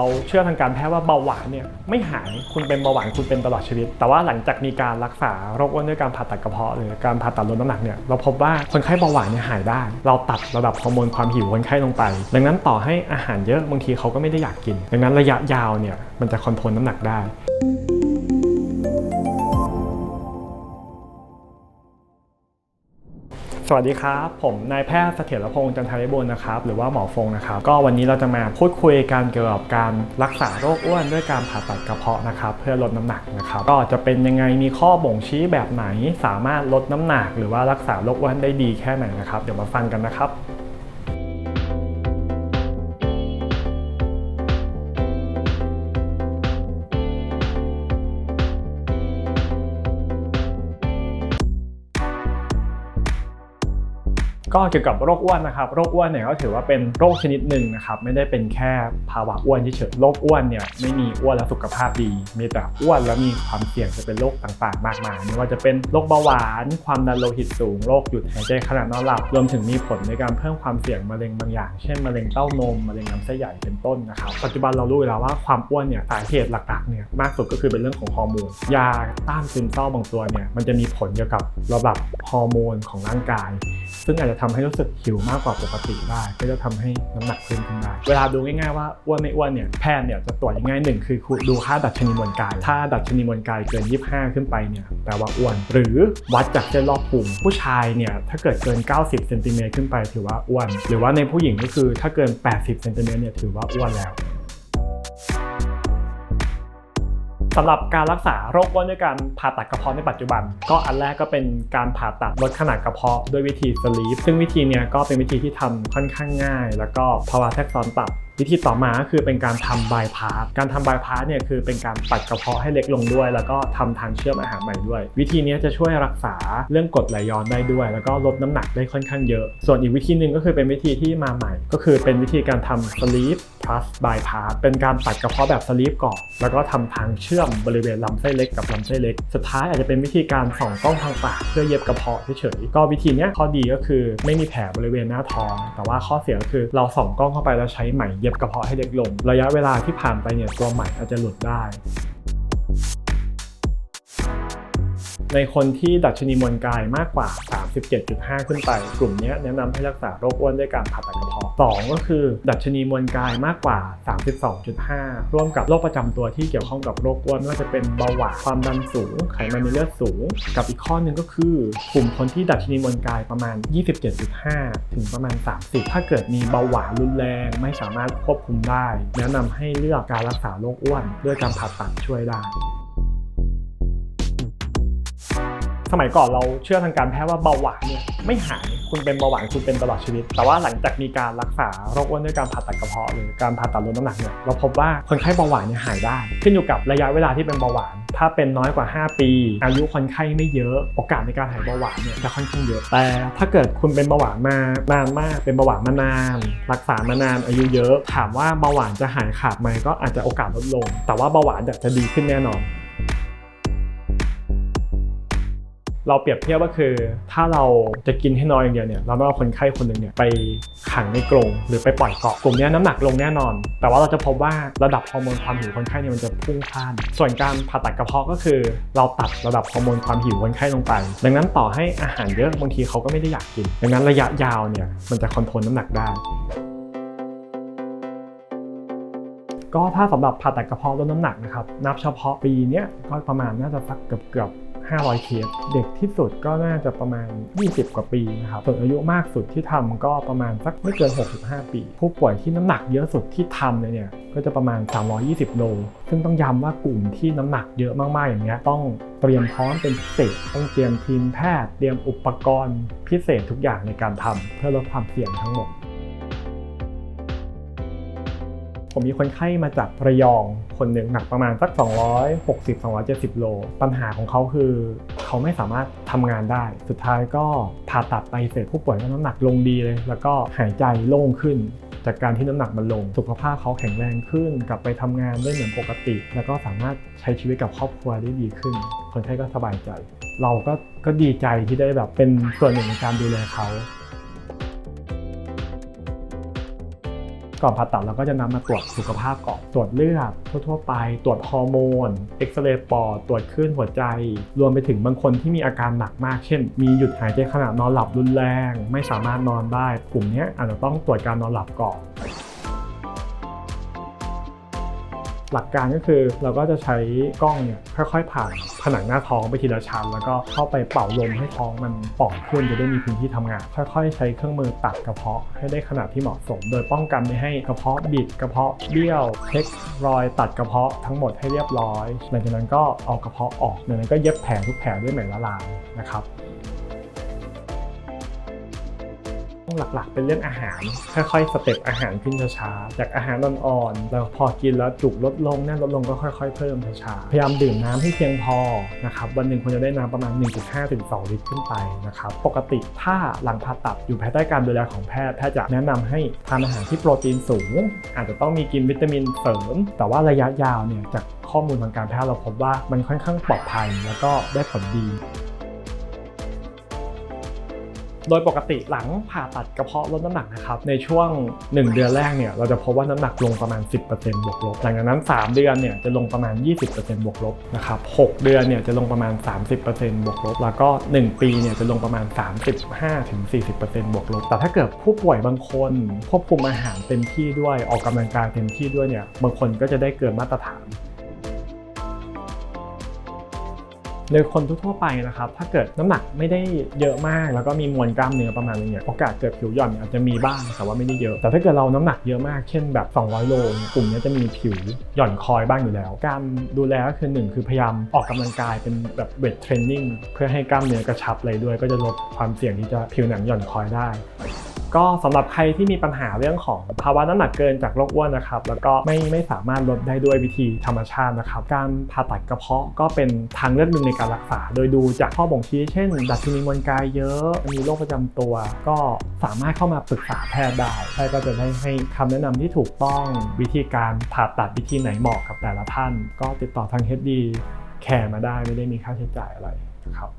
เราเชื่อทางการแพทย์ว่าเบาหวานเนี่ยไม่หายคุณเป็นเบาหวานคุณเป็นตลอดชีวิต แต่ว่าหลังจากมีการรักษาโรคอ้วนด้วยการผ่าตัดกระเพาะหรือการผ่าตัดลดน้ำหนักเนี่ยเราพบว่าคนไข้เบาหวานเนี่ยหายได้ เราตัดระดับฮอร์โมนความหิวคนไข้ลงไป ดังนั้นต่อให้อาหารเยอะบางทีเขาก็ไม่ได้อยากกิน ดังนั้นระยะยาวเนี่ยมันจะคอนโทรลน้ำหนักได้ สวัสดีครับ ผมนายแพทย์เสถียรพงษ์จันทริบุญนะครับ หรือว่าหมอฟงนะครับ ก็วันนี้เราจะมาพูดคุยกันเกี่ยวกับการรักษาโรคอ้วนด้วยการผ่าตัดกระเพาะนะครับ เพื่อลดน้ำหนักนะครับ ก็จะเป็นยังไงมีข้อบ่งชี้แบบไหน สามารถลดน้ำหนัก หรือว่ารักษาโรคอ้วนได้ดีแค่ไหนนะครับ เดี๋ยวมาฟังกันนะครับ ก็เกี่ยวกับโรคอ้วนนะครับโรคอ้วนเนี่ยก็ถือว่าเป็นโรคชนิดหนึ่งนะครับไม่ได้เป็นแค่ภาวะอ้วนเฉยๆโรคอ้วนเนี่ยไม่มีอ้วนแล้วสุขภาพดี มีแต่อ้วนแล้วมีความเสี่ยงจะเป็นโรคต่างๆ มากมายไม่ว่าจะเป็นโรคเบาหวาน ความดันโลหิตสูงโรคหยุดหายใจขณะนอนหลับรวมถึงมีผลในการเพิ่มความเสี่ยงมะเร็งบางอย่าง เช่นมะเร็งเต้านมมะเร็งลำไส้ใหญ่เป็นต้นนะครับปัจจุบันเรารู้แล้วว่าความอ้วนเนี่ยสาเหตุหลักๆเนี่ยมากสุดก็คือเป็นเรื่องของฮอร์โมนยาต้านซึมเศร้าบางตัวเนี่ยมันจะมีผลเกี่ยวกับระดับฮอร์โมนของร่างกาย ซึ่งอาจจะทำให้รู้สึกหิวมากกว่าปกติได้ก็จะทำให้น้ำหนักเพิ่มขึ้นได้เวลาดูง่ายๆว่าอ้วนไม่อ้วนเนี่ยแพทย์เนี่ยจะตรวจง่ายหนึ่งคือดูค่าดัชนีมวลกาย ถ้าดัชนีมวลกายเกิน 25 ขึ้นไปเนี่ยแปลว่าอ้วน หรือวัดจากเส้นรอบพุงผู้ชายเนี่ยถ้าเกิดเกิน 90เซนติเมตรขึ้นไปถือว่าอ้วน หรือว่าในผู้หญิงก็คือถ้าเกิน 80เซนติเมตรเนี่ยถือว่าอ้วนแล้วำหรับการรักษาโรคอ้วนด้วยการผ่าตัดกระเพาะในปัจจุบัน ก็อันแรกก็เป็นการผ่าตัดลดขนาดกระเพาะด้วยวิธีสลีฟซึ่งวิธีเนี้ยก็เป็นวิธีที่ทำค่อนข้างง่าย แล้วก็ภาวะแทรกซ้อนตับ วิธีต่อมาก็คือเป็นการทำบายพาสการทำบายพาสเนี่ยคือเป็นการตัดกระเพาะให้เล็กลงด้วย แล้วก็ทำทางเชื่อมอาหารใหม่ด้วย วิธีนี้จะช่วยรักษาเรื่องกรดไหลย้อนได้ด้วย แล้วก็ลดน้ำหนักได้ค่อนข้างเยอะ ส่วนอีกวิธีหนึ่งก็คือเป็นวิธีที่มาใหม่ ก็คือเป็นวิธีการทำ sleep plus bypass เป็นการตัดกระเพาะแบบ sleep ก่อน แล้วก็ทำทางเชื่อมบริเวณลำไส้เล็กกับลำไส้เล็ก สุดท้ายอาจจะเป็นวิธีการส่องกล้องทางปากเพื่อเย็บกระเพาะเฉยๆ ก็วิธีนี้ข้อดีก็คือไม่มีแผลบริเวณหน้าท้อง แต่ว่าข้อเสียก็คือเราส่องกล้องเข้าไปแล้วใช้ไหมเย็บกระเพาะให้เล็กลง ระยะเวลาที่ผ่านไปเนี่ยตัวใหม่อาจจะหลุดได้ ในคนที่ดัชนีมวลกายมากกว่า 37.5 ขึ้นไป กลุ่มนี้แนะนำให้รักษาโรคอ้วนด้วยการผ่าตัดกระเพาะ2ก็คือ ดัชนีมวลกายมากกว่า 32.5 ร่วมกับโรคประจำตัวที่เกี่ยวข้องกับโรคอ้วนไม่ว่าจะเป็นเบาหวานความดันสูง ไขมันในเลือดสูง กับอีกข้อหนึ่งก็คือกลุ่มคนที่ดัชนีมวลกายประมาณ 27.5 ถึงประมาณ 30 ถ้าเกิดมีเบาหวานรุนแรงไม่สามารถควบคุมได้ แนะนำให้เลือกการรักษาโรคอ้วน ด้วยการผ่าตัดช่วยได้ สมัยก่อนเราเชื่อทางการแพทย์ว่าเบาหวานเนี่ยไม่หายคุณเป็นเบาหวานคุณเป็นตลอดชีวิต แต่ว่าหลังจากมีการรักษาโรคอ้วนด้วยการผ่าตัดกระเพาะหรือการผ่าตัดลดน้ำหนักเนี่ยเราพบว่าคนไข้เบาหวานเนี่ยหายได้ ขึ้นอยู่กับระยะเวลาที่เป็นเบาหวาน ถ้าเป็นน้อยกว่า 5 ปี อายุคนไข้ไม่เยอะโอกาสในการหายเบาหวานเนี่ยจะค่อนข้างเยอะแต่ถ้าเกิดคุณเป็นเบาหวานมานานมากเป็นเบาหวานมานาน รักษามานานอายุเยอะ ถามว่าเบาหวานจะหายขาดไหมก็อาจจะโอกาสลดลง แต่ว่าเบาหวานจะดีขึ้นแน่นอน เราเปรียบเทียบก็คือ ถ้าเราจะกินให้น้อยอย่างเดียวเนี่ยเราต้องเอาคนไข้คนหนึ่งเนี่ยไปขังในกรงหรือไปปล่อยเกาะกลุ่มนี้น้ำหนักลงแน่นอน แต่ว่าเราจะพบว่าระดับฮอร์โมนความหิวคนไข้เนี่ยมันจะพุ่งพล่าน ส่วนการผ่าตัดกระเพาะก็คือ เราตัดระดับฮอร์โมนความหิวคนไข้ลงไป ดังนั้นต่อให้อาหารเยอะบางทีเขาก็ไม่ได้อยากกิน ดังนั้นระยะยาวเนี่ยมันจะคอนโทรลน้ำหนักได้ก็ถ้าสำหรับผ่าตัดกระเพาะลดน้ำหนักนะครับนับเฉพาะปีเนี้ยก็ประมาณน่าจะสักเกือบเกือบ 500 เคส เด็กที่สุดก็น่าจะประมาณ 20 กว่าปีนะครับส่วนอายุมากสุดที่ทำก็ประมาณสักไม่เกิน 65 ปี ผู้ป่วยที่น้ำหนักเยอะสุดที่ทำเลยเนี่ยก็จะประมาณ 320 โล ซึ่งต้องย้ำว่ากลุ่มที่น้ำหนักเยอะมากๆอย่างเงี้ยต้องเตรียมพร้อมเป็นพิเศษต้องเตรียมทีมแพทย์ เตรียมอุปกรณ์พิเศษทุกอย่างในการทำเพื่อลดความเสี่ยงทั้งหมด ผมมีคนไข้มาจากระยองคนหนึ่งหนักประมาณสัก 260-270 โล ปัญหาของเขาคือเขาไม่สามารถทำงานได้ สุดท้ายก็ผ่าตัดไปเสร็จผู้ป่วยก็น้ำหนักลงดีเลย แล้วก็หายใจโล่งขึ้นจากการที่น้ำหนักมันลง สุขภาพเขาแข็งแรงขึ้น กลับไปทำงานได้เหมือนปกติ แล้วก็สามารถใช้ชีวิตกับครอบครัวได้ดีขึ้น คนไข้ก็สบายใจ เราก็ก็ดีใจที่ได้แบบเป็นส่วนหนึ่งในการดูแลเขา ก่อนผ่าตัดเราก็จะนำมาตรวจสุขภาพก่อนตรวจเลือดทั่ว ๆ ไป ตรวจฮอร์โมนเอ็กซเรย์ปอดตรวจคลื่นหัวใจ รวมไปถึงบางคนที่มีอาการหนักมาก เช่น มีหยุดหายใจขณะนอนหลับรุนแรง ไม่สามารถนอนได้กลุ่มนี้อาจจะต้องตรวจการนอนหลับก่อน หลักการก็คือเราก็จะใช้กล้องเนี่ยค่อยๆ ผ่านผนังหน้าท้องไปทีละชั้น แล้วก็เข้าไปเป่าลมให้ท้องมันป่องขึ้นจะได้มีพื้นที่ทำงาน ค่อยๆ ใช้เครื่องมือตัดกระเพาะให้ได้ขนาดที่เหมาะสม โดยป้องกันไม่ให้กระเพาะบิดกระเพาะเบี้ยวเช็ครอยตัดกระเพาะทั้งหมดให้เรียบร้อย หลังจากนั้นก็เอากระเพาะออกจากนั้นก็เย็บแผลทุกแผลด้วยไหมละลายนะครับ หลักๆ เป็นเรื่องอาหาร ค่อยๆ สเต็ปอาหารขึ้นช้าๆ จากอาหารอ่อนๆ แล้วพอกินแล้วจุกลดลงแน่นลดลงก็ค่อยๆ เพิ่มช้าๆ พยายามดื่มน้ำให้เพียงพอนะครับ วันหนึ่งควรจะได้น้ำประมาณ 1.5ถึง2ลิตรขึ้นไปนะครับ ปกติถ้าหลังผ่าตัดอยู่ภายใต้การดูแลของแพทย์ แพทย์จะแนะนำให้ทานอาหารที่โปรตีนสูง อาจจะต้องมีกินวิตามินเสริม แต่ว่าระยะยาวเนี่ยจากข้อมูลทางการแพทย์เราพบว่ามันค่อนข้างปลอดภัยแล้วก็ได้ผลดี โดยปกติหลังผ่าตัดกระเพาะลดน้ำหนักนะครับในช่วง 1 เดือนแรกเนี่ยเราจะพบว่าน้ำหนักลงประมาณ 10%บวกลบหลังจากนั้น 3 เดือนเนี่ยจะลงประมาณ 20%บวกลบนะครับ6เดือนเนี่ยจะลงประมาณ 30%บวกลบแล้วก็ 1 ปีเนี่ยจะลงประมาณ 35-40%บวกลบแต่ถ้าเกิดผู้ป่วยบางคนควบคุมอาหารเต็มที่ด้วยออกกำลังกายเต็มที่ด้วยเนี่ยบางคนก็จะได้เกินมาตรฐาน โดยคนทั่วไปนะครับถ้าเกิดน้ำหนักไม่ได้เยอะมาก แล้วก็มีมวลกล้ามเนื้อประมาณนึงเนี่ยโอกาสเกิดผิวหย่อนอาจจะมีบ้างแต่ว่าไม่ได้เยอะ แต่ถ้าเกิดเราน้ำหนักเยอะมากเช่นแบบ 200 โลกลุ่มนี้จะมีผิวหย่อนคอยบ้างอยู่แล้ว การดูแลก็คือหนึ่งคือพยายามออกกำลังกายเป็นแบบเวทเทรนนิ่งเพื่อให้กล้ามเนื้อกระชับเลยด้วย ก็จะลดความเสี่ยงที่จะผิวหนังหย่อนคอยได้ ก็สำหรับใครที่มีปัญหาเรื่องของภาวะน้ำหนักเกินจากโรคอ้วนนะครับ แล้วก็ไม่ไม่สามารถลดได้ด้วยวิธีธรรมชาตินะครับ การผ่าตัดกระเพาะก็เป็นทางเลือกหนึ่งในการรักษา โดยดูจากข้อบ่งชี้เช่น ดัชนีมวลกายเยอะ มีโรคประจำตัว ก็สามารถเข้ามาปรึกษาแพทย์ได้แพทย์ก็จะได้ให้คำแนะนำที่ถูกต้องวิธีการผ่าตัดวิธีไหนเหมาะกับแต่ละท่าน ก็ติดต่อทาง HD แคร์มาได้ไม่ได้มีค่าใช้จ่ายอะไรนะครับ